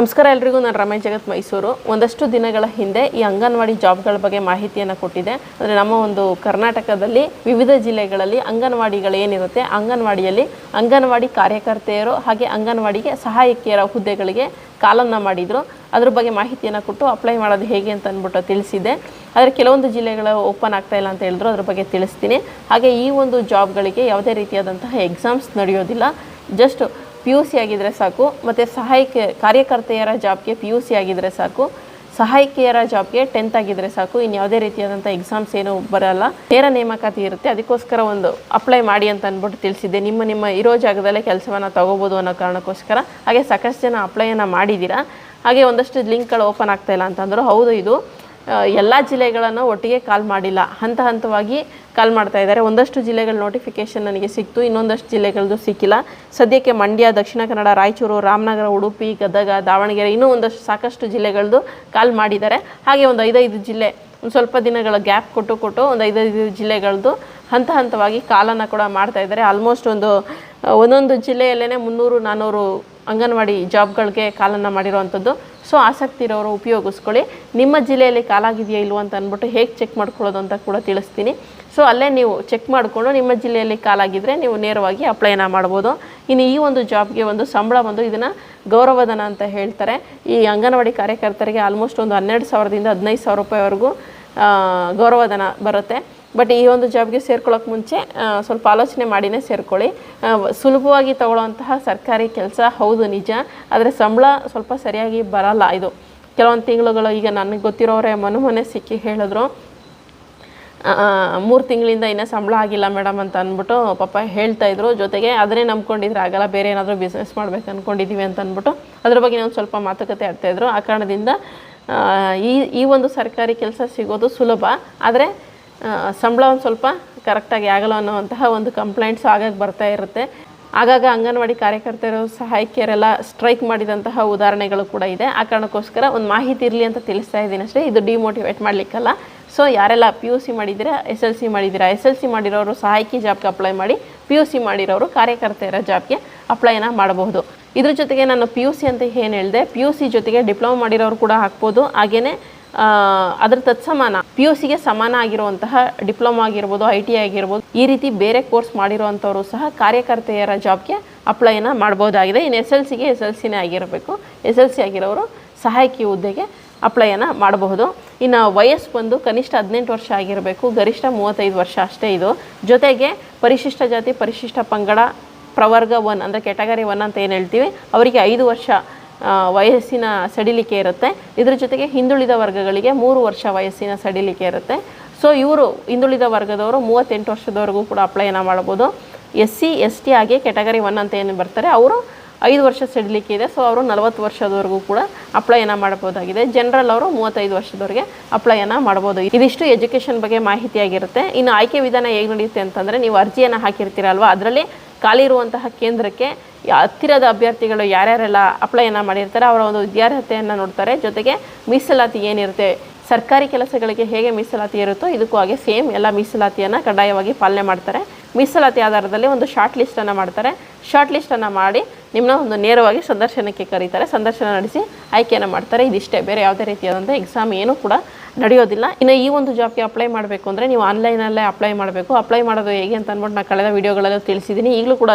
ನಮಸ್ಕಾರ ಎಲ್ರಿಗೂ, ನಾನು ರಮೇಶ್ ಜಗತ್ ಮೈಸೂರು. ಒಂದಷ್ಟು ದಿನಗಳ ಹಿಂದೆ ಈ ಅಂಗನವಾಡಿ ಜಾಬ್ಗಳ ಬಗ್ಗೆ ಮಾಹಿತಿಯನ್ನು ಕೊಟ್ಟಿದೆ ಅಂದರೆ ನಮ್ಮ ಒಂದು ಕರ್ನಾಟಕದಲ್ಲಿ ವಿವಿಧ ಜಿಲ್ಲೆಗಳಲ್ಲಿ ಅಂಗನವಾಡಿಗಳು ಏನಿರುತ್ತೆ ಅಂಗನವಾಡಿಯಲ್ಲಿ ಅಂಗನವಾಡಿ ಕಾರ್ಯಕರ್ತೆಯರು ಹಾಗೆ ಅಂಗನವಾಡಿಗೆ ಸಹಾಯಕಿಯರ ಹುದ್ದೆಗಳಿಗೆ ಕಾಲನ್ನು ಮಾಡಿದರು. ಅದ್ರ ಬಗ್ಗೆ ಮಾಹಿತಿಯನ್ನು ಕೊಟ್ಟು ಅಪ್ಲೈ ಮಾಡೋದು ಹೇಗೆ ಅಂತ ಅಂದ್ಬಿಟ್ಟು ತಿಳಿಸಿದೆ ಆದರೆ ಕೆಲವೊಂದು ಜಿಲ್ಲೆಗಳು ಓಪನ್ ಆಗ್ತಾ ಇಲ್ಲ ಅಂತ ಹೇಳಿದ್ರು, ಅದ್ರ ಬಗ್ಗೆ ತಿಳಿಸ್ತೀನಿ. ಹಾಗೆ ಈ ಒಂದು ಜಾಬ್ಗಳಿಗೆ ಯಾವುದೇ ರೀತಿಯಾದಂತಹ ಎಕ್ಸಾಮ್ಸ್ ನಡೆಯೋದಿಲ್ಲ. ಜಸ್ಟ್ ಪಿ ಯು ಸಿ ಆಗಿದ್ದರೆ ಸಾಕು, ಮತ್ತು ಸಹಾಯಕ ಕಾರ್ಯಕರ್ತೆಯರ ಜಾಬ್ಗೆ ಪಿ ಯು ಸಿ ಆಗಿದ್ದರೆ ಸಾಕು, ಸಹಾಯಕಿಯರ ಜಾಬ್ಗೆ ಟೆಂತ್ ಆಗಿದ್ದರೆ ಸಾಕು ಇನ್ನು ಯಾವುದೇ ರೀತಿಯಾದಂಥ ಎಕ್ಸಾಮ್ಸ್ ಏನು ಬರಲ್ಲ. ನೇರ ನೇಮಕಾತಿ ಇರುತ್ತೆ, ಅದಕ್ಕೋಸ್ಕರ ಒಂದು ಅಪ್ಲೈ ಮಾಡಿ ಅಂತ ಅಂದ್ಬಿಟ್ಟು ತಿಳಿಸಿದ್ದೆ. ನಿಮ್ಮ ನಿಮ್ಮ ಇರೋ ಜಾಗದಲ್ಲೇ ಕೆಲಸವನ್ನು ತಗೋಬೋದು ಅನ್ನೋ ಕಾರಣಕ್ಕೋಸ್ಕರ, ಹಾಗೆ ಸಾಕಷ್ಟು ಜನ ಅಪ್ಲೈಯನ್ನು ಮಾಡಿದ್ದೀರಾ ಹಾಗೆ ಒಂದಷ್ಟು ಲಿಂಕ್ಗಳು ಓಪನ್ ಆಗ್ತಾ ಇಲ್ಲ ಅಂತಂದರು, ಹೌದು ಇದು. ಎಲ್ಲ ಜಿಲ್ಲೆಗಳನ್ನು ಒಟ್ಟಿಗೆ ಕಾಲ್ ಮಾಡಿಲ್ಲ. ಹಂತ ಹಂತವಾಗಿ ಕಾಲ್ ಮಾಡ್ತಾ ಇದ್ದಾರೆ. ಒಂದಷ್ಟು ಜಿಲ್ಲೆಗಳ ನೋಟಿಫಿಕೇಷನ್ ನನಗೆ ಸಿಕ್ತು. ಇನ್ನೊಂದಷ್ಟು ಜಿಲ್ಲೆಗಳದ್ದು ಸಿಕ್ಕಿಲ್ಲ. ಸದ್ಯಕ್ಕೆ ಮಂಡ್ಯ, ದಕ್ಷಿಣ ಕನ್ನಡ, ರಾಯಚೂರು, ರಾಮನಗರ, ಉಡುಪಿ, ಗದಗ, ದಾವಣಗೆರೆ ಇನ್ನೂ ಒಂದಷ್ಟು ಸಾಕಷ್ಟು ಜಿಲ್ಲೆಗಳದ್ದು ಕಾಲ್ ಮಾಡಿದ್ದಾರೆ. ಹಾಗೆ ಒಂದು ಐದೈದು ಜಿಲ್ಲೆ ಒಂದು ಸ್ವಲ್ಪ ದಿನಗಳ ಗ್ಯಾಪ್ ಕೊಟ್ಟು ಕೊಟ್ಟು ಒಂದು ಐದೈದು ಜಿಲ್ಲೆಗಳದ್ದು ಹಂತ ಹಂತವಾಗಿ ಕಾಲನ್ನು ಕೂಡ ಮಾಡ್ತಾ ಇದ್ದಾರೆ. ಆಲ್ಮೋಸ್ಟ್ ಒಂದು ಒಂದೊಂದು ಜಿಲ್ಲೆಯಲ್ಲೇ ಮುನ್ನೂರು ನಾನ್ನೂರು ಅಂಗನವಾಡಿ ಜಾಬ್ಗಳಿಗೆ ಕಾಲನ್ನು ಮಾಡಿರೋವಂಥದ್ದು ಸೊ ಆಸಕ್ತಿ ಇರೋರು ಉಪಯೋಗಿಸ್ಕೊಳ್ಳಿ. ನಿಮ್ಮ ಜಿಲ್ಲೆಯಲ್ಲಿ ಕಾಲಾಗಿದೆಯಾ ಇಲ್ವೋ ಅಂತ ಅಂದ್ಬಿಟ್ಟು ಹೇಗೆ ಚೆಕ್ ಮಾಡ್ಕೊಳ್ಳೋದು ಅಂತ ಕೂಡ ತಿಳಿಸ್ತೀನಿ. ಸೊ ಅಲ್ಲೇ ನೀವು ಚೆಕ್ ಮಾಡಿಕೊಂಡು ನಿಮ್ಮ ಜಿಲ್ಲೆಯಲ್ಲಿ ಕಾಲಾಗಿದ್ದರೆ ನೀವು ನೇರವಾಗಿ ಅಪ್ಲೈನ ಮಾಡ್ಬೋದು. ಇನ್ನು ಈ ಒಂದು ಜಾಬ್ಗೆ ಒಂದು ಸಂಬಳ ಬಂದು ಇದನ್ನು ಗೌರವಧನ ಅಂತ ಹೇಳ್ತಾರೆ. ಈ ಅಂಗನವಾಡಿ ಕಾರ್ಯಕರ್ತರಿಗೆ ಆಲ್ಮೋಸ್ಟ್ ಒಂದು ಹನ್ನೆರಡು ಸಾವಿರದಿಂದ ಹದಿನೈದು ಸಾವಿರ ರೂಪಾಯಿವರೆಗೂ ಗೌರವಧನ ಬರುತ್ತೆ. ಬಟ್ ಈ ಒಂದು ಜಾಬ್ಗೆ ಸೇರ್ಕೊಳ್ಳೋಕೆ ಮುಂಚೆ ಸ್ವಲ್ಪ ಆಲೋಚನೆ ಮಾಡಿನೇ ಸೇರ್ಕೊಳ್ಳಿ. ಸುಲಭವಾಗಿ ತಗೊಳ್ಳೋವಂತಹ ಸರ್ಕಾರಿ ಕೆಲಸ ಹೌದು ನಿಜ, ಆದರೆ ಸಂಬಳ ಸ್ವಲ್ಪ ಸರಿಯಾಗಿ ಬರಲ್ಲ ಇದು. ಕೆಲವೊಂದು ತಿಂಗಳುಗಳು ಈಗ ನನಗೆ ಗೊತ್ತಿರೋರೇ ಮನೆ ಸಿಕ್ಕಿ ಹೇಳಿದ್ರು. ಮೂರು ತಿಂಗಳಿಂದ ಇನ್ನೂ ಸಂಬಳ ಆಗಿಲ್ಲ ಮೇಡಮ್ ಅಂತ ಅಂದ್ಬಿಟ್ಟು ಪಾಪ ಹೇಳ್ತಾ ಇದ್ರು. ಜೊತೆಗೆ ಅದನ್ನೇ ನಂಬ್ಕೊಂಡಿದ್ರೆ ಆಗಲ್ಲ, ಬೇರೆ ಏನಾದರೂ ಬಿಸ್ನೆಸ್ ಮಾಡ್ಬೇಕು ಅಂದ್ಕೊಂಡಿದ್ದೀವಿ ಅಂತ ಅಂದ್ಬಿಟ್ಟು ಅದ್ರ ಬಗ್ಗೆ ನಾವು ಸ್ವಲ್ಪ ಮಾತುಕತೆ ಆಡ್ತಾಯಿದ್ರು ಆ ಕಾರಣದಿಂದ ಈ ಈ ಒಂದು ಸರ್ಕಾರಿ ಕೆಲಸ ಸಿಗೋದು ಸುಲಭ, ಆದರೆ ಸಂಬಳ ಒಂದು ಸ್ವಲ್ಪ ಕರೆಕ್ಟಾಗಿ ಆಗಲ್ಲ ಅನ್ನೋವಂತಹ ಒಂದು ಕಂಪ್ಲೇಂಟ್ಸ್ ಆಗಾಗ ಬರ್ತಾ ಇರುತ್ತೆ. ಆಗಾಗ ಅಂಗನವಾಡಿ ಕಾರ್ಯಕರ್ತರು ಸಹಾಯಕಿಯರೆಲ್ಲ ಸ್ಟ್ರೈಕ್ ಮಾಡಿದಂತಹ ಉದಾಹರಣೆಗಳು ಕೂಡ ಇದೆ. ಆ ಕಾರಣಕ್ಕೋಸ್ಕರ ಒಂದು ಮಾಹಿತಿ ಇರಲಿ ಅಂತ ತಿಳಿಸ್ತಾ ಇದ್ದೀನಿ ಅಷ್ಟೇ. ಇದು ಡಿಮೋಟಿವೇಟ್ ಮಾಡಲಿಕ್ಕಲ್ಲ. ಸೊ ಯಾರೆಲ್ಲ ಪಿ ಯು ಸಿ ಮಾಡಿದ್ದೀರಾ ಎಸ್ ಎಲ್ ಸಿ ಮಾಡಿದ್ದೀರಾ ಎಸ್ ಎಲ್ ಸಿ ಮಾಡಿರೋರು ಸಹಾಯಕಿ ಜಾಬ್ಗೆ ಅಪ್ಲೈ ಮಾಡಿ ಪಿ ಯು ಸಿ ಮಾಡಿರೋರು ಕಾರ್ಯಕರ್ತೆಯರ ಜಾಬ್ಗೆ ಅಪ್ಲೈನ ಮಾಡಬಹುದು. ಇದ್ರ ಜೊತೆಗೆ ನಾನು ಪಿ ಯು ಸಿ ಅಂತ ಏನು ಹೇಳಿದೆ ಪಿ ಯು ಸಿ ಜೊತೆಗೆ ಡಿಪ್ಲೊಮಾ ಮಾಡಿರೋರು ಕೂಡ ಹಾಕ್ಬೋದು. ಹಾಗೆಯೇ ಅದ್ರ ತತ್ಸಮಾನ ಪಿ ಯು ಸಿಗೆ ಸಮಾನ ಆಗಿರುವಂತಹ ಡಿಪ್ಲೊಮಾ ಆಗಿರ್ಬೋದು ಐ ಟಿ ಆಗಿರ್ಬೋದು, ಈ ರೀತಿ ಬೇರೆ ಕೋರ್ಸ್ ಮಾಡಿರುವಂಥವರು ಸಹ ಕಾರ್ಯಕರ್ತೆಯರ ಜಾಬ್ಗೆ ಅಪ್ಲೈನ ಮಾಡ್ಬೋದಾಗಿದೆ. ಇನ್ನು ಎಸ್ ಎಲ್ ಸಿಗೆ ಎಸ್ ಎಲ್ ಸಿನೇ ಆಗಿರಬೇಕು. ಎಸ್ ಎಲ್ ಸಿ ಆಗಿರೋರು ಸಹಾಯಕಿ ಹುದ್ದೆಗೆ ಅಪ್ಲೈಯನ್ನು ಮಾಡಬಹುದು. ಇನ್ನು ವಯಸ್ಸು ಬಂದು ಕನಿಷ್ಠ ಹದಿನೆಂಟು ವರ್ಷ ಆಗಿರಬೇಕು. ಗರಿಷ್ಠ ಮೂವತ್ತೈದು ವರ್ಷ ಅಷ್ಟೇ ಇದು. ಜೊತೆಗೆ ಪರಿಶಿಷ್ಟ ಜಾತಿ, ಪರಿಶಿಷ್ಟ ಪಂಗಡ ಪ್ರವರ್ಗ ಒನ್ ಅಂದರೆ ಕೆಟಗರಿ ಒನ್ ಅಂತ ಏನು ಹೇಳ್ತೀವಿ, ಅವರಿಗೆ ಐದು ವರ್ಷ ವಯಸ್ಸಿನ ಸಡಿಲಿಕೆ ಇರುತ್ತೆ. ಇದರ ಜೊತೆಗೆ ಹಿಂದುಳಿದ ವರ್ಗಗಳಿಗೆ ಮೂರು ವರ್ಷ ವಯಸ್ಸಿನ ಸಡಿಲಿಕೆ ಇರುತ್ತೆ. ಸೊ ಇವರು ಹಿಂದುಳಿದ ವರ್ಗದವರು ಮೂವತ್ತೆಂಟು ವರ್ಷದವರೆಗೂ ಕೂಡ ಅಪ್ಲೈನ ಮಾಡ್ಬೋದು. ಎಸ್ ಸಿ ಎಸ್ ಟಿ ಆಗಿ ಕೆಟಗರಿ ಒನ್ ಅಂತ ಏನು ಬರ್ತಾರೆ, ಅವರು ಐದು ವರ್ಷ ಸಡಿಲಿಕೆ ಇದೆ. ಸೊ ಅವರು ನಲವತ್ತು ವರ್ಷದವರೆಗೂ ಕೂಡ ಅಪ್ಲೈನ ಮಾಡ್ಬೋದಾಗಿದೆ. ಜನರಲ್ ಅವರು ಮೂವತ್ತೈದು ವರ್ಷದವರೆಗೆ ಅಪ್ಲೈನ ಮಾಡ್ಬೋದು. ಇದಿಷ್ಟು ಎಜುಕೇಷನ್ ಬಗ್ಗೆ ಮಾಹಿತಿಯಾಗಿರುತ್ತೆ. ಇನ್ನು ಆಯ್ಕೆ ವಿಧಾನ ಹೇಗೆ ನಡೆಯುತ್ತೆ ಅಂತಂದರೆ, ನೀವು ಅರ್ಜಿಯನ್ನು ಹಾಕಿರ್ತೀರಲ್ವ, ಅದರಲ್ಲಿ ಖಾಲಿ ಇರುವಂತಹ ಕೇಂದ್ರಕ್ಕೆ ಹತ್ತಿರದ ಅಭ್ಯರ್ಥಿಗಳು ಯಾರ್ಯಾರೆಲ್ಲ ಅಪ್ಲೈಯನ್ನು ಮಾಡಿರ್ತಾರೆ, ಅವರ ಒಂದು ವಿದ್ಯಾರ್ಹತೆಯನ್ನು ನೋಡ್ತಾರೆ. ಜೊತೆಗೆ ಮೀಸಲಾತಿ ಏನಿರುತ್ತೆ, ಸರ್ಕಾರಿ ಕೆಲಸಗಳಿಗೆ ಹೇಗೆ ಮೀಸಲಾತಿ ಇರುತ್ತೋ, ಇದಕ್ಕೂ ಹಾಗೆ ಸೇಮ್ ಎಲ್ಲ ಮೀಸಲಾತಿಯನ್ನು ಕಡ್ಡಾಯವಾಗಿ ಪಾಲನೆ ಮಾಡ್ತಾರೆ. ಮೀಸಲಾತಿ ಆಧಾರದಲ್ಲಿ ಒಂದು ಶಾರ್ಟ್ ಲಿಸ್ಟನ್ನು ಮಾಡ್ತಾರೆ. ಶಾರ್ಟ್ ಲಿಸ್ಟನ್ನು ಮಾಡಿ ನಿಮ್ಮನ್ನ ಒಂದು ನೇರವಾಗಿ ಸಂದರ್ಶನಕ್ಕೆ ಕರೀತಾರೆ. ಸಂದರ್ಶನ ನಡೆಸಿ ಆಯ್ಕೆಯನ್ನು ಮಾಡ್ತಾರೆ. ಇದಿಷ್ಟೇ, ಬೇರೆ ಯಾವುದೇ ರೀತಿಯಾದಂಥ ಎಕ್ಸಾಮ್ ಏನೂ ಕೂಡ ನಡೆಯೋದಿಲ್ಲ. ಇನ್ನು ಈ ಒಂದು ಜಾಬ್ಗೆ ಅಪ್ಲೈ ಮಾಡಬೇಕು ಅಂದರೆ ನೀವು ಆನ್ಲೈನಲ್ಲೇ ಅಪ್ಲೈ ಮಾಡಬೇಕು. ಅಪ್ಲೈ ಮಾಡೋದು ಹೇಗೆ ಅಂತ ಅಂದ್ಬಿಟ್ಟು ನಾನು ಕಳೆದ ವೀಡಿಯೋಗಳಲ್ಲೂ ತಿಳಿಸಿದ್ದೀನಿ. ಈಗಲೂ ಕೂಡ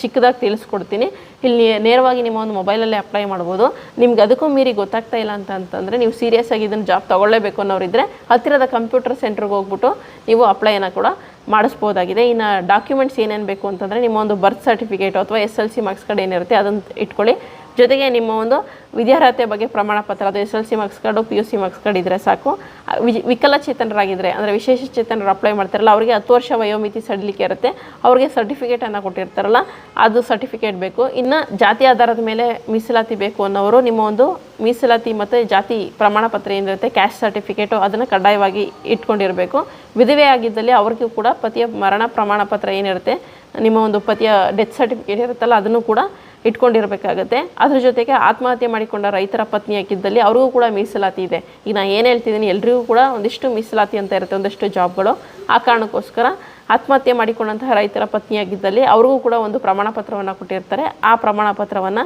ಚಿಕ್ಕದಾಗಿ ತಿಳಿಸ್ಕೊಡ್ತೀನಿ. ಇಲ್ಲಿ ನೇರವಾಗಿ ನಿಮ್ಮ ಒಂದು ಮೊಬೈಲಲ್ಲೇ ಅಪ್ಲೈ ಮಾಡ್ಬೋದು. ನಿಮ್ಗೆ ಅದಕ್ಕೂ ಮೀರಿ ಗೊತ್ತಾಗ್ತಾ ಇಲ್ಲ ಅಂತ ಅಂತಂದರೆ ನೀವು ಸೀರಿಯಸ್ ಆಗಿ ಇದನ್ನು ಜಾಬ್ ತೊಗೊಳ್ಳೇಬೇಕು ಅನ್ನೋರಿದ್ದರೆ ಹತ್ತಿರದ ಕಂಪ್ಯೂಟರ್ ಸೆಂಟ್ರಿಗೆ ಹೋಗ್ಬಿಟ್ಟು ನೀವು ಅಪ್ಲೈನ ಕೂಡ ಮಾಡಿಸ್ಬೋದಾಗಿದೆ. ಇನ್ನು ಡಾಕ್ಯುಮೆಂಟ್ಸ್ ಏನೇನು ಬೇಕು ಅಂತಂದರೆ ನಿಮ್ಮ ಒಂದು ಬರ್ತ್ ಸರ್ಟಿಫಿಕೇಟ್ ಅಥವಾ S L C marks card ಏನಿರುತ್ತೆ ಅದನ್ನು ಇಟ್ಕೊಳ್ಳಿ. ಜೊತೆಗೆ ನಿಮ್ಮ ಒಂದು ವಿದ್ಯಾರ್ಹತೆ ಬಗ್ಗೆ ಪ್ರಮಾಣ ಪತ್ರ ಅದು S L C marks card, P U C marks card ಇದ್ದರೆ ಸಾಕು. ವಿಜ್- ವಿಕಲಚೇತನರಾಗಿದ್ದರೆ ಅಂದರೆ ವಿಶೇಷ ಚೇತನರು ಅಪ್ಲೈ ಮಾಡ್ತಾರಲ್ಲ, ಅವರಿಗೆ ಹತ್ತು ವರ್ಷ ವಯೋಮಿತಿ ಸಡಿಲಿಕ್ಕೆ ಇರುತ್ತೆ. ಅವ್ರಿಗೆ ಸರ್ಟಿಫಿಕೇಟನ್ನು ಕೊಟ್ಟಿರ್ತಾರಲ್ಲ, ಅದು ಸರ್ಟಿಫಿಕೇಟ್ ಬೇಕು. ಇನ್ನು ಜಾತಿ ಆಧಾರದ ಮೇಲೆ ಮೀಸಲಾತಿ ಬೇಕು ಅನ್ನೋರು ನಿಮ್ಮ ಒಂದು ಮೀಸಲಾತಿ ಮತ್ತು ಜಾತಿ ಪ್ರಮಾಣ ಪತ್ರ ಏನಿರುತ್ತೆ ಕ್ಯಾಶ್ ಸರ್ಟಿಫಿಕೇಟು ಅದನ್ನು ಕಡ್ಡಾಯವಾಗಿ ಇಟ್ಕೊಂಡಿರಬೇಕು. ವಿಧವೆ ಆಗಿದ್ದಲ್ಲಿ ಅವ್ರಿಗೂ ಕೂಡ ಪತಿಯ ಮರಣ ಪ್ರಮಾಣ ಪತ್ರ ಏನಿರುತ್ತೆ, ನಿಮ್ಮ ಒಂದು ಪತಿಯ ಡೆತ್ ಸರ್ಟಿಫಿಕೇಟ್ ಇರುತ್ತಲ್ಲ, ಅದನ್ನು ಕೂಡ ಇಟ್ಕೊಂಡಿರಬೇಕಾಗತ್ತೆ. ಅದ್ರ ಜೊತೆಗೆ ಆತ್ಮಹತ್ಯೆ ಮಾಡಿಕೊಂಡ ರೈತರ ಪತ್ನಿ ಆಗಿದ್ದಲ್ಲಿ ಅವ್ರಿಗೂ ಕೂಡ ಮೀಸಲಾತಿ ಇದೆ. ಈಗ ನಾನು ಏನು ಹೇಳ್ತಿದ್ದೀನಿ, ಎಲ್ರಿಗೂ ಕೂಡ ಒಂದಿಷ್ಟು ಮೀಸಲಾತಿ ಅಂತ ಇರುತ್ತೆ, ಒಂದಷ್ಟು ಜಾಬ್ಗಳು. ಆ ಕಾರಣಕ್ಕೋಸ್ಕರ ಆತ್ಮಹತ್ಯೆ ಮಾಡಿಕೊಂಡಂತಹ ರೈತರ ಪತ್ನಿಯಾಗಿದ್ದಲ್ಲಿ ಅವ್ರಿಗೂ ಕೂಡ ಒಂದು ಪ್ರಮಾಣ ಪತ್ರವನ್ನು ಕೊಟ್ಟಿರ್ತಾರೆ. ಆ ಪ್ರಮಾಣ ಪತ್ರವನ್ನು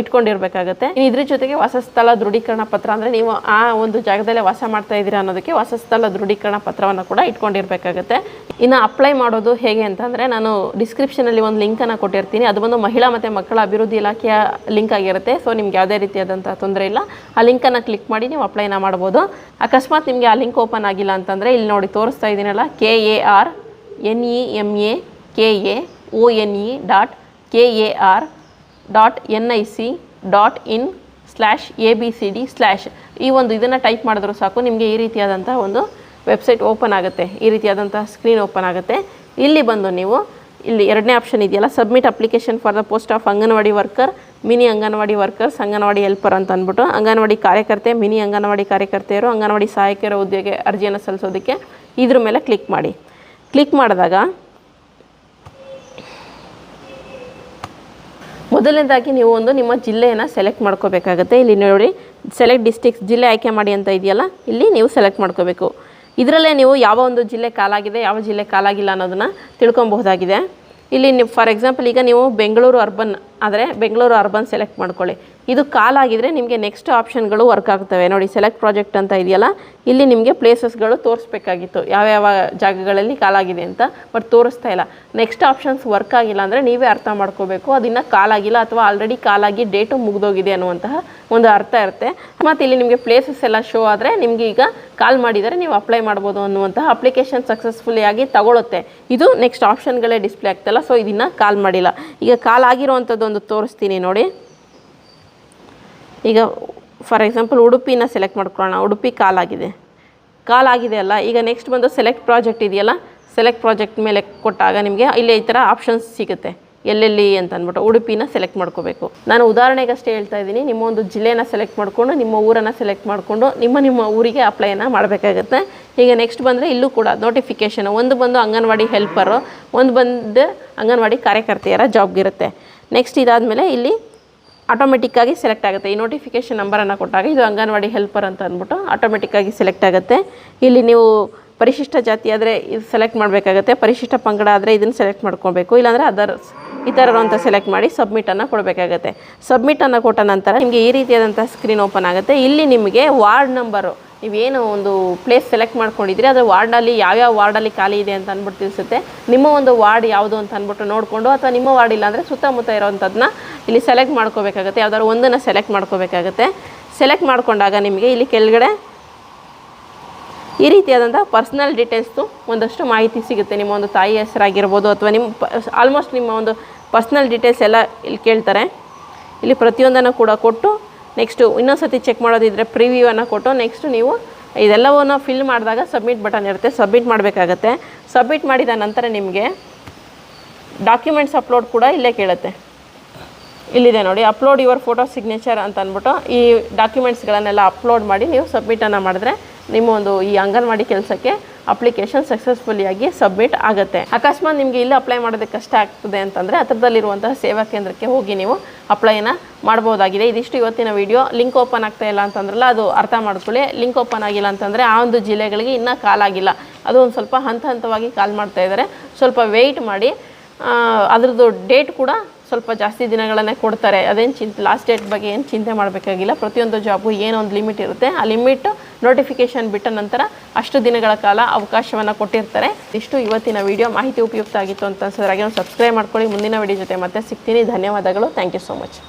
ಇಟ್ಕೊಂಡಿರ್ಬೇಕಾಗತ್ತೆ. ಇದ್ರ ಜೊತೆಗೆ ವಾಸಸ್ಥಳ ದೃಢೀಕರಣ ಪತ್ರ ಅಂದರೆ ನೀವು ಆ ಒಂದು ಜಾಗದಲ್ಲೇ ವಾಸ ಮಾಡ್ತಾ ಇದ್ದೀರಾ ಅನ್ನೋದಕ್ಕೆ ವಾಸಸ್ಥಳ ದೃಢೀಕರಣ ಪತ್ರವನ್ನು ಕೂಡ ಇಟ್ಕೊಂಡಿರ್ಬೇಕಾಗತ್ತೆ. ಇನ್ನು ಅಪ್ಲೈ ಮಾಡೋದು ಹೇಗೆ ಅಂತಂದರೆ ನಾನು ಡಿಸ್ಕ್ರಿಪ್ಷನಲ್ಲಿ ಒಂದು ಲಿಂಕನ್ನು ಕೊಟ್ಟಿರ್ತೀನಿ. ಅದು ಬಂದು ಮಹಿಳಾ ಮತ್ತು ಮಕ್ಕಳ ಅಭಿವೃದ್ಧಿ ಇಲಾಖೆಯ ಲಿಂಕ್ ಆಗಿರುತ್ತೆ. ಸೊ ನಿಮ್ಗೆ ಯಾವುದೇ ರೀತಿಯಾದಂಥ ತೊಂದರೆ ಇಲ್ಲ. ಆ ಲಿಂಕನ್ನು ಕ್ಲಿಕ್ ಮಾಡಿ ನೀವು ಅಪ್ಲೈನ ಮಾಡ್ಬೋದು. ಅಕಸ್ಮಾತ್ ನಿಮಗೆ ಆ ಲಿಂಕ್ ಓಪನ್ ಆಗಿಲ್ಲ ಅಂತಂದರೆ ಇಲ್ಲಿ ನೋಡಿ ತೋರಿಸ್ತಾ ಇದ್ದೀನಲ್ಲ K A R N E M A K A O N E dot K A R dot N I C dot in slash A B C D slash ಈ ಒಂದು ಇದನ್ನು ಟೈಪ್ ಮಾಡಿದ್ರು ಸಾಕು. ನಿಮಗೆ ಈ ರೀತಿಯಾದಂಥ ಒಂದು ವೆಬ್ಸೈಟ್ ಓಪನ್ ಆಗುತ್ತೆ. ಈ ರೀತಿಯಾದಂಥ ಸ್ಕ್ರೀನ್ ಓಪನ್ ಆಗುತ್ತೆ. ಇಲ್ಲಿ ಬಂದು ನೀವು ಇಲ್ಲಿ ಎರಡನೇ ಆಪ್ಷನ್ ಇದೆಯಲ್ಲ submit application for the post of anganwadi worker mini anganwadi workers anganwadi helper ಅಂತ ಅಂದ್ಬಿಟ್ಟು ಅಂಗನವಾಡಿ ಕಾರ್ಯಕರ್ತೆ, ಮಿನಿ ಅಂಗನವಾಡಿ ಕಾರ್ಯಕರ್ತೆಯರು, ಅಂಗನವಾಡಿ ಸಹಾಯಕರ ಹುದ್ದೆಗೆ ಅರ್ಜಿಯನ್ನು ಸಲ್ಲಿಸೋದಕ್ಕೆ ಇದ್ರ ಮೇಲೆ ಕ್ಲಿಕ್ ಮಾಡಿ. ಕ್ಲಿಕ್ ಮಾಡಿದಾಗ ಮೊದಲನೇದಾಗಿ ನೀವು ಒಂದು ನಿಮ್ಮ ಜಿಲ್ಲೆಯನ್ನು ಸೆಲೆಕ್ಟ್ ಮಾಡ್ಕೋಬೇಕಾಗತ್ತೆ. ಇಲ್ಲಿ ನೋಡಿ ಸೆಲೆಕ್ಟ್ ಡಿಸ್ಟಿಕ್ಸ್ ಜಿಲ್ಲೆ ಆಯ್ಕೆ ಮಾಡಿ ಅಂತ ಇದೆಯಲ್ಲ, ಇಲ್ಲಿ ನೀವು ಸೆಲೆಕ್ಟ್ ಮಾಡ್ಕೋಬೇಕು. ಇದರಲ್ಲೇ ನೀವು ಯಾವ ಒಂದು ಜಿಲ್ಲೆ ಕಾಲಾಗಿದೆ, ಯಾವ ಜಿಲ್ಲೆ ಕಾಲಾಗಿಲ್ಲ ಅನ್ನೋದನ್ನು ತಿಳ್ಕೊಬಹುದಾಗಿದೆ. ಇಲ್ಲಿ ನೀವು ಫಾರ್ ಎಕ್ಸಾಂಪಲ್ ಈಗ ನೀವು ಬೆಂಗಳೂರು ಅರ್ಬನ್ ಆದರೆ ಬೆಂಗಳೂರು ಅರ್ಬನ್ ಸೆಲೆಕ್ಟ್ ಮಾಡ್ಕೊಳ್ಳಿ. ಇದು ಕಾಲಾಗಿದ್ರೆ ನಿಮಗೆ ನೆಕ್ಸ್ಟ್ ಆಪ್ಷನ್ಗಳು ವರ್ಕ್ ಆಗ್ತವೆ. ನೋಡಿ ಸೆಲೆಕ್ಟ್ ಪ್ರಾಜೆಕ್ಟ್ ಅಂತ ಇದೆಯಲ್ಲ, ಇಲ್ಲಿ ನಿಮಗೆ ಪ್ಲೇಸಸ್ಗಳು ತೋರಿಸ್ಬೇಕಾಗಿತ್ತು. ಯಾವ್ಯಾವ ಜಾಗಗಳಲ್ಲಿ ಕಾಲಾಗಿದೆ ಅಂತ ಬಟ್ ತೋರಿಸ್ತಾ ಇಲ್ಲ. ನೆಕ್ಸ್ಟ್ ಆಪ್ಷನ್ಸ್ ವರ್ಕ್ ಆಗಿಲ್ಲ ಅಂದರೆ ನೀವೇ ಅರ್ಥ ಮಾಡ್ಕೋಬೇಕು. ಅದನ್ನು ಕಾಲಾಗಿಲ್ಲ ಅಥವಾ ಆಲ್ರೆಡಿ ಕಾಲಾಗಿ ಡೇಟು ಮುಗಿದೋಗಿದೆ ಅನ್ನುವಂತಹ ಒಂದು ಅರ್ಥ ಇರುತ್ತೆ. ಮತ್ತು ಇಲ್ಲಿ ನಿಮಗೆ ಪ್ಲೇಸಸ್ ಎಲ್ಲ ಶೋ ಆದರೆ ನಿಮಗೆ ಈಗ ಕಾಲ್ ಮಾಡಿದರೆ ನೀವು ಅಪ್ಲೈ ಮಾಡ್ಬೋದು ಅನ್ನುವಂತಹ ಅಪ್ಲಿಕೇಶನ್ ಸಕ್ಸಸ್ಫುಲಿ ಆಗಿ ತಗೊಳುತ್ತೆ. ಇದು ನೆಕ್ಸ್ಟ್ ಆಪ್ಷನ್ಗಳೇ ಡಿಸ್ಪ್ಲೇ ಆಗ್ತಲ್ಲ ಸೊ ಇದನ್ನು ಕಾಲ್ ಮಾಡಿಲ್ಲ. ಈಗ ಕಾಲ್ ಆಗಿರುವಂಥದ್ದು ಒಂದು ತೋರಿಸ್ತೀನಿ ನೋಡಿ. ಈಗ ಫಾರ್ ಎಕ್ಸಾಂಪಲ್ ಉಡುಪಿನ ಸೆಲೆಕ್ಟ್ ಮಾಡ್ಕೊಳ್ಳೋಣ. ಉಡುಪಿ ಕಾಲಾಗಿದೆ. ಕಾಲಾಗಿದೆ ಅಲ್ಲ, ಈಗ ನೆಕ್ಸ್ಟ್ ಬಂದು ಸೆಲೆಕ್ಟ್ ಪ್ರಾಜೆಕ್ಟ್ ಇದೆಯಲ್ಲ ಸೆಲೆಕ್ಟ್ ಪ್ರಾಜೆಕ್ಟ್ ಮೇಲೆ ಕೊಟ್ಟಾಗ ನಿಮಗೆ ಇಲ್ಲಿ ಈ ಥರ ಆಪ್ಷನ್ಸ್ ಸಿಗುತ್ತೆ. ಎಲ್ಲೆಲ್ಲಿ ಅಂತ ಅಂದ್ಬಿಟ್ಟು ಉಡುಪಿನ ಸೆಲೆಕ್ಟ್ ಮಾಡ್ಕೋಬೇಕು. ನಾನು ಉದಾಹರಣೆಗಷ್ಟೇ ಹೇಳ್ತಾ ಇದ್ದೀನಿ, ನಿಮ್ಮ ಒಂದು ಜಿಲ್ಲೆನ ಸೆಲೆಕ್ಟ್ ಮಾಡಿಕೊಂಡು, ನಿಮ್ಮ ಊರನ್ನು ಸೆಲೆಕ್ಟ್ ಮಾಡಿಕೊಂಡು, ನಿಮ್ಮ ನಿಮ್ಮ ಊರಿಗೆ ಅಪ್ಲೈನ ಮಾಡಬೇಕಾಗುತ್ತೆ. ಈಗ ನೆಕ್ಸ್ಟ್ ಬಂದರೆ ಇಲ್ಲೂ ಕೂಡ ನೋಟಿಫಿಕೇಷನ್ ಒಂದು ಬಂದು ಅಂಗನವಾಡಿ ಹೆಲ್ಪರು ಒಂದು ಬಂದು ಅಂಗನವಾಡಿ ಕಾರ್ಯಕರ್ತೆಯರ ಜಾಬ್ಗಿರುತ್ತೆ ನೆಕ್ಸ್ಟ್ ಇದಾದಮೇಲೆ ಇಲ್ಲಿ ಆಟೋಮೆಟಿಕ್ಕಾಗಿ ಸೆಲೆಕ್ಟ್ ಆಗುತ್ತೆ. ಈ ನೋಟಿಫಿಕೇಷನ್ ನಂಬರನ್ನು ಕೊಟ್ಟಾಗ ಇದು ಅಂಗನವಾಡಿ ಹೆಲ್ಪರ್ ಅಂತ ಅಂದ್ಬಿಟ್ಟು ಆಟೋಮೆಟಿಕ್ಕಾಗಿ ಸೆಲೆಕ್ಟ್ ಆಗುತ್ತೆ. ಇಲ್ಲಿ ನೀವು ಪರಿಶಿಷ್ಟ ಜಾತಿ ಆದರೆ ಇದು ಸೆಲೆಕ್ಟ್ ಮಾಡಬೇಕಾಗತ್ತೆ. ಪರಿಶಿಷ್ಟ ಪಂಗಡ ಆದರೆ ಇದನ್ನು ಸೆಲೆಕ್ಟ್ ಮಾಡ್ಕೊಬೇಕು. ಇಲ್ಲಾಂದರೆ ಅದರ್ಸ್ ಈ ಥರ ಅಂತ ಸೆಲೆಕ್ಟ್ ಮಾಡಿ ಸಬ್ಮಿಟನ್ನು ಕೊಡಬೇಕಾಗತ್ತೆ ಸಬ್ಮಿಟನ್ನು ಕೊಟ್ಟ ನಂತರ ನಿಮಗೆ ಈ ರೀತಿಯಾದಂಥ ಸ್ಕ್ರೀನ್ ಓಪನ್ ಆಗುತ್ತೆ. ಇಲ್ಲಿ ನಿಮಗೆ ವಾರ್ಡ್ ನಂಬರು ನೀವೇನು ಒಂದು ಪ್ಲೇಸ್ ಸೆಲೆಕ್ಟ್ ಮಾಡ್ಕೊಂಡಿದ್ದೀರಿ? ಅದರ ವಾರ್ಡಲ್ಲಿ ಯಾವ್ಯಾವ ವಾರ್ಡಲ್ಲಿ ಖಾಲಿ ಇದೆ ಅಂತ ಅಂದ್ಬಿಟ್ಟು ತಿಳಿಸುತ್ತೆ. ನಿಮ್ಮ ಒಂದು ವಾರ್ಡ್ ಯಾವುದು ಅಂತ ಅಂದ್ಬಿಟ್ಟು ನೋಡಿಕೊಂಡು, ಅಥವಾ ನಿಮ್ಮ ವಾರ್ಡ್ ಇಲ್ಲ ಅಂದರೆ ಸುತ್ತಮುತ್ತ ಇರೋವಂಥದ್ದನ್ನ ಇಲ್ಲಿ ಸೆಲೆಕ್ಟ್ ಮಾಡ್ಕೋಬೇಕಾಗುತ್ತೆ. ಯಾವ್ದಾದ್ರು ಒಂದನ್ನು ಸೆಲೆಕ್ಟ್ ಮಾಡ್ಕೋಬೇಕಾಗುತ್ತೆ. ಸೆಲೆಕ್ಟ್ ಮಾಡಿಕೊಂಡಾಗ ನಿಮಗೆ ಇಲ್ಲಿ ಕೆಳಗಡೆ ಈ ರೀತಿಯಾದಂಥ ಪರ್ಸ್ನಲ್ ಡೀಟೇಲ್ಸ್ದು ಒಂದಷ್ಟು ಮಾಹಿತಿ ಸಿಗುತ್ತೆ. ನಿಮ್ಮ ಒಂದು ತಾಯಿ ಹೆಸರಾಗಿರ್ಬೋದು, ಅಥವಾ ನಿಮ್ಮ ಆಲ್ಮೋಸ್ಟ್ ನಿಮ್ಮ ಒಂದು ಪರ್ಸ್ನಲ್ ಡೀಟೇಲ್ಸ್ ಎಲ್ಲ ಇಲ್ಲಿ ಕೇಳ್ತಾರೆ. ಇಲ್ಲಿ ಪ್ರತಿಯೊಂದನ್ನು ಕೂಡ ಕೊಟ್ಟು ನೆಕ್ಸ್ಟು ಇನ್ನೊಂದು ಸತಿ ಚೆಕ್ ಮಾಡೋದಿದ್ರೆ ಪ್ರಿವ್ಯೂವನ್ನು ಕೊಟ್ಟು ನೆಕ್ಸ್ಟ್ ನೀವು ಇದೆಲ್ಲವನ್ನು ಫಿಲ್ ಮಾಡಿದಾಗ ಸಬ್ಮಿಟ್ ಬಟನ್ ಇರುತ್ತೆ. ಸಬ್ಮಿಟ್ ಮಾಡಬೇಕಾಗತ್ತೆ. ಸಬ್ಮಿಟ್ ಮಾಡಿದ ನಂತರ ನಿಮಗೆ ಡಾಕ್ಯುಮೆಂಟ್ಸ್ ಅಪ್ಲೋಡ್ ಕೂಡ ಇಲ್ಲೇ ಕೇಳುತ್ತೆ. ಇಲ್ಲಿದೆ ನೋಡಿ ಅಪ್ಲೋಡ್ ಯುವರ್ ಫೋಟೋ ಸಿಗ್ನೇಚರ್ ಅಂತ ಅಂದ್ಬಿಟ್ಟು ಈ ಡಾಕ್ಯುಮೆಂಟ್ಸ್ಗಳನ್ನೆಲ್ಲ ಅಪ್ಲೋಡ್ ಮಾಡಿ ನೀವು ಸಬ್ಮಿಟನ್ನು ಮಾಡಿದ್ರೆ ನಿಮ್ಮ ಒಂದು ಈ ಅಂಗನವಾಡಿ ಕೆಲಸಕ್ಕೆ ಅಪ್ಲಿಕೇಶನ್ ಸಕ್ಸಸ್ಫುಲಿಯಾಗಿ ಸಬ್ಮಿಟ್ ಆಗುತ್ತೆ. ಅಕಸ್ಮಾತ್ ನಿಮಗೆ ಇಲ್ಲಿ ಅಪ್ಲೈ ಮಾಡೋದಕ್ಕೆ ಕಷ್ಟ ಆಗ್ತದೆ ಅಂತಂದರೆ ಹತ್ರದಲ್ಲಿರುವಂತಹ ಸೇವಾ ಕೇಂದ್ರಕ್ಕೆ ಹೋಗಿ ನೀವು ಅಪ್ಲೈನ ಮಾಡ್ಬೋದಾಗಿದೆ. ಇದಿಷ್ಟು ಇವತ್ತಿನ ವಿಡಿಯೋ ಲಿಂಕ್ ಓಪನ್ ಆಗ್ತಾ ಇಲ್ಲ ಅಂತಂದ್ರಲ್ಲ ಅದು ಅರ್ಥ ಮಾಡ್ಕೊಳ್ಳಿ. ಲಿಂಕ್ ಓಪನ್ ಆಗಿಲ್ಲ ಅಂತಂದರೆ ಆ ಒಂದು ಜಿಲ್ಲೆಗಳಿಗೆ ಇನ್ನೂ ಕಾಲಾಗಿಲ್ಲ ಅದು ಒಂದು ಸ್ವಲ್ಪ ಹಂತ ಹಂತವಾಗಿ ಕಾಲ್ ಮಾಡ್ತಾ ಇದ್ದಾರೆ. ಸ್ವಲ್ಪ ವೆಯ್ಟ್ ಮಾಡಿ. ಅದರದ್ದು ಡೇಟ್ ಕೂಡ ಸ್ವಲ್ಪ ಜಾಸ್ತಿ ದಿನಗಳನ್ನೇ ಕೊಡ್ತಾರೆ. ಅದೇನು ಚಿಂತೆ ಲಾಸ್ಟ್ ಡೇಟ್ ಬಗ್ಗೆ ಏನು ಚಿಂತೆ ಮಾಡಬೇಕಾಗಿಲ್ಲ. ಪ್ರತಿಯೊಂದು ಜಾಬ್ಗೂ ಏನೋ ಒಂದು ಲಿಮಿಟ್ ಇರುತ್ತೆ. ಆ ಲಿಮಿಟ್ ನೋಟಿಫಿಕೇಷನ್ ಬಿಟ್ಟ ನಂತರ ಅಷ್ಟು ದಿನಗಳ ಕಾಲ ಅವಕಾಶವನ್ನು ಕೊಟ್ಟಿರ್ತಾರೆ. ಇಷ್ಟು ಇವತ್ತಿನ ವಿಡಿಯೋ ಮಾಹಿತಿ ಉಪಯುಕ್ತ ಆಗಿತ್ತು ಅಂತ ಅನ್ಸಿದ್ರೆ ಹಾಗೆ ಒಂದು ಸಬ್ಸ್ಕ್ರೈಬ್ ಮಾಡ್ಕೊಳ್ಳಿ. ಮುಂದಿನ ವಿಡಿಯೋ ಜೊತೆ ಮತ್ತೆ ಸಿಗ್ತೀನಿ. ಧನ್ಯವಾದಗಳು. Thank you so much